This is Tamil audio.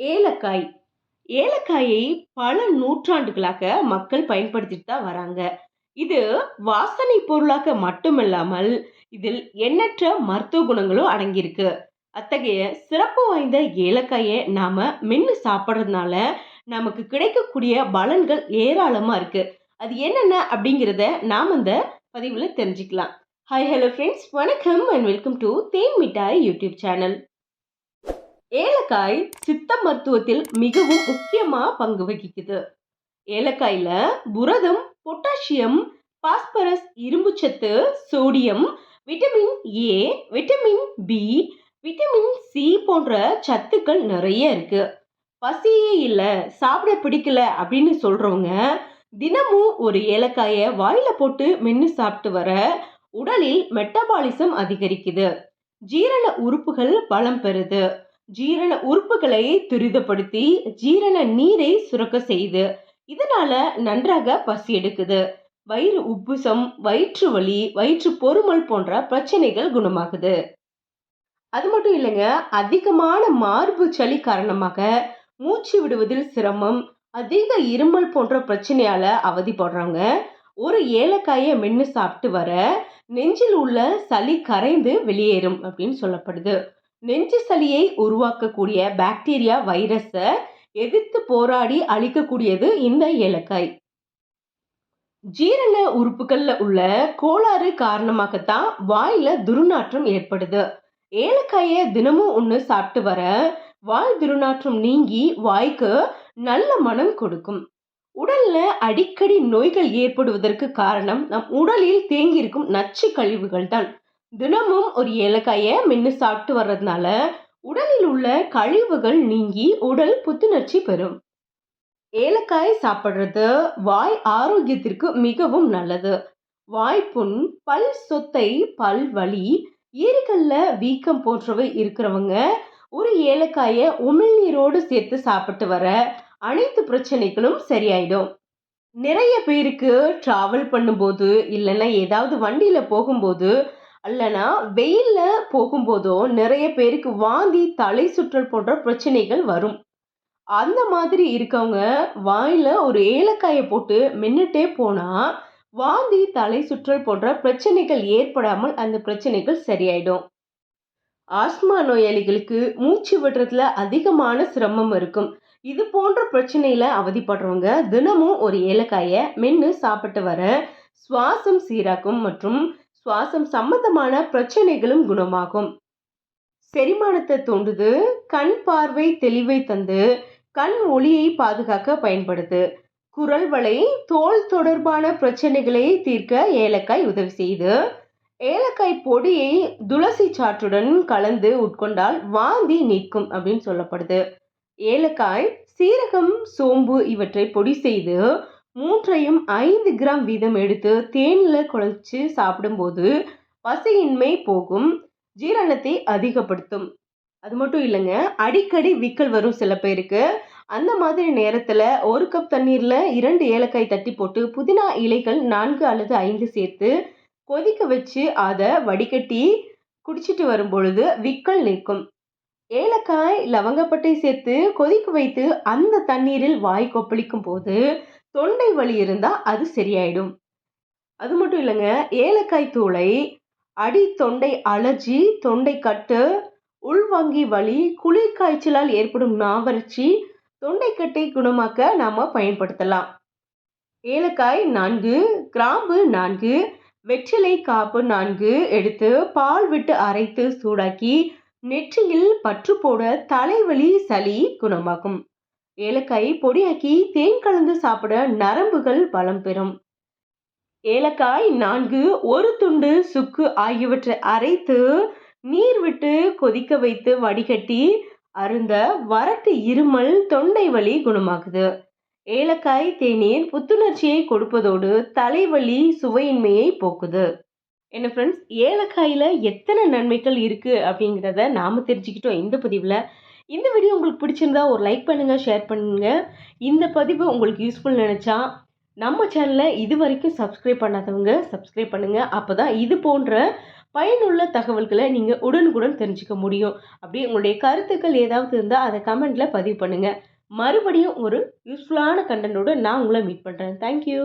ஏலக்காய். ஏலக்காயை பல நூற்றாண்டுகளாக மக்கள் பயன்படுத்திட்டு தான் வராங்க. இது வாசனை பொருளாக மட்டுமில்லாமல் இதில் எண்ணற்ற மருத்துவ குணங்களும் அடங்கியிருக்கு. அத்தகைய சிறப்பு வாய்ந்த ஏலக்காயை நாம மென்று சாப்பிட்றதுனால நமக்கு கிடைக்கக்கூடிய பலன்கள் ஏராளமாக இருக்கு. அது என்னென்ன அப்படிங்கிறத நாம் இந்த பதிவில் தெரிஞ்சுக்கலாம். ஹாய் ஹலோ ஃப்ரெண்ட்ஸ் வணக்கம் and welcome to Then Mittai YouTube channel. ஏலக்காய் சித்த மருத்துவத்தில் மிகவும் முக்கியமாக பங்கு வகிக்குது. ஏலக்காயில் புரதம் பொட்டாசியம் பாஸ்பரஸ் இரும்புச்சத்து sodium vitamin A vitamin B vitamin C போன்ற சத்துக்கள் நிறைய இருக்கு. பசியே இல்லை சாப்பிட பிடிக்கல அப்படின்னு சொல்றவங்க தினமும் ஒரு ஏலக்காயை வாயில போட்டு மென்று சாப்பிட்டு வர உடலில் மெட்டபாலிசம் அதிகரிக்குது. ஜீரண உறுப்புகள் பலம் பெறுது. ஜீரண உறுப்புகளை துரிதப்படுத்தி ஜீரண நீரை சுரக்க செய்யுது இதனால நன்றாக பசி எடுக்குது. வயிறு உப்புசம் வயிற்று வலி வயிற்று பொறுமல் போன்ற பிரச்சனைகள் குணமாகுது. அது மட்டும் இல்லைங்க அதிகமான மார்பு சளி காரணமாக மூச்சு விடுவதில் சிரமம் அதிக இருமல் போன்ற பிரச்சனையால அவதிப்படுறாங்க. ஒரு ஏலக்காயை மென்று சாப்பிட்டு வர நெஞ்சில் உள்ள சளி கரைந்து வெளியேறும் அப்படின்னு சொல்லப்படுது. நெஞ்சு சளியை உருவாக்கக்கூடிய பாக்டீரியா வைரஸை எதிர்த்து போராடி அழிக்கக்கூடியது இந்த ஏலக்காய் ஜீரண உறுப்புகளில் உள்ள கோளாறு காரணமாகத்தான் வாயில துர்நாற்றம் ஏற்படுது. ஏலக்காயை தினமும் ஒன்று சாப்பிட்டு வர வாய் துர்நாற்றம் நீங்கி வாய்க்கு நல்ல மனம் கொடுக்கும். உடல்ல அடிக்கடி நோய்கள் ஏற்படுவதற்கு காரணம் நம் உடலில் தேங்கியிருக்கும் நச்சு கழிவுகள் தான் தினமும் ஒரு ஏலக்காயை மென்று சாப்பிட்டு வர்றதுனால உடலில் உள்ள கழிவுகள் நீங்கி உடல் புத்துணர்ச்சி பெறும். ஏலக்காய் சாப்பிட்றது வாய் ஆரோக்கியத்திற்கு மிகவும் நல்லது. வாய்ப்புண் பல் சொத்தை பல் வலி ஈரிகல்ல வீக்கம் போன்றவை இருக்கிறவங்க ஒரு ஏலக்காயை உமிழ்நீரோடு சேர்த்து சாப்பிட்டு வர அனைத்து பிரச்சனைகளும் சரியாயிடும். நிறைய பேருக்கு ட்ராவல் பண்ணும்போது இல்லைன்னா ஏதாவது வண்டியில் போகும்போது இல்லைன்னா வெயிலில் போகும்போதோ நிறைய பேருக்கு வாந்தி தலை சுற்றல் போன்ற பிரச்சனைகள் வரும். அந்த மாதிரி இருக்கவங்க வாயில் ஒரு ஏலக்காயை போட்டு மின்னுட்டே போனால் வாந்தி தலை சுற்றல் போன்ற பிரச்சனைகள் ஏற்படாமல் அந்த பிரச்சனைகள் சரியாயிடும். ஆஸ்மா நோயாளிகளுக்கு மூச்சு விடுறதுல அதிகமான சிரமம் இருக்கும். இது போன்ற பிரச்சனையில அவதிப்படுறவங்க தினமும் ஒரு ஏலக்காயை மென்று சாப்பிட்டு வர சுவாசம் சீராக்கும் மற்றும் சுவாசம் சம்பந்தமான பிரச்சனைகளும் குணமாகும். செரிமானத்தை தூண்டுது கண் பார்வை தெளிவை தந்து கண் ஒளியை பாதுகாக்க பயன்படுது. குரல் வலை தோல் தொடர்பான பிரச்சனைகளை தீர்க்க ஏலக்காய் உதவி செய்து ஏலக்காய் பொடியை துளசி சாற்றுடன் கலந்து உட்கொண்டால் வாந்தி நிற்கும் அப்படின்னு சொல்லப்படுது. ஏலக்காய் சீரகம் சோம்பு இவற்றை பொடி செய்து மூன்றையும் ஐந்து கிராம் வீதம் எடுத்து தேனில் குழச்சி சாப்பிடும்போது பசியின்மை போகும் ஜீரணத்தை அதிகப்படுத்தும். அது மட்டும் இல்லைங்க அடிக்கடி விக்கல் வரும் சில பேருக்கு. அந்த மாதிரி நேரத்தில் ஒரு கப் தண்ணீரில் இரண்டு ஏலக்காய் தட்டி போட்டு புதினா இலைகள் நான்கு அல்லது ஐந்து சேர்த்து கொதிக்க வச்சு அதை வடிகட்டி குடிச்சிட்டு வரும் பொழுது விக்கல் நிற்கும் ஏலக்காய் லவங்கப்பட்டை சேர்த்து கொதிக்க வைத்து அந்த தண்ணீரில் வாய் கொப்பளிக்கும் போது தொண்டை வலி இருந்தால் அது சரியாயிடும். அது மட்டும் இல்லைங்க ஏலக்காய் தூளை அடி தொண்டை அலர்ஜி தொண்டை கட்டு உள்வாங்கி வலி குளிர் காய்ச்சலால் ஏற்படும் நாவறட்சி தொண்டைக்கட்டை குணமாக்க நாம் பயன்படுத்தலாம். ஏலக்காய் நான்கு கிராம்பு நான்கு வெற்றிலை காப்பு நான்கு எடுத்து பால் விட்டு அரைத்து சூடாக்கி நெற்றியில் பற்று போட தலைவலி சளி குணமாகும் ஏலக்காயை பொடியாக்கி தேன் கலந்து சாப்பிட நரம்புகள் பலம் பெறும். ஏலக்காய் நான்கு ஒரு துண்டு சுக்கு ஆகியவற்றை அரைத்து நீர் விட்டு கொதிக்க வைத்து வடிகட்டி அருந்த வறட்டு இருமல் தொண்டை வலி குணமாகுது ஏலக்காய் தேநீர் புத்துணர்ச்சியை கொடுப்பதோடு தலைவலி சுவையின்மையை போக்குது. என்ன ஃப்ரெண்ட்ஸ் ஏலக்காயில் எத்தனை நன்மைகள் இருக்குது அப்படிங்கிறத நாம் தெரிஞ்சுக்கிட்டோம் இந்த பதிவில். இந்த வீடியோ உங்களுக்கு பிடிச்சிருந்தா ஒரு லைக் பண்ணுங்கள் ஷேர் பண்ணுங்கள் இந்த பதிவு உங்களுக்கு யூஸ்ஃபுல் நினச்சா நம்ம சேனலை இது வரைக்கும் சப்ஸ்கிரைப் பண்ணாதவங்க சப்ஸ்கிரைப் பண்ணுங்கள் அப்போ தான் இது போன்ற பயனுள்ள தகவல்களை நீங்கள் உடனுக்குடன் தெரிஞ்சுக்க முடியும். அப்படியே உங்களுடைய கருத்துக்கள் ஏதாவது இருந்தால் அதை கமெண்ட்டில் பதிவு பண்ணுங்கள் மறுபடியும் ஒரு யூஸ்ஃபுல்லான கண்டென்ட்டோடு நான் உங்களை மீட் பண்ணுறேன் தேங்க்யூ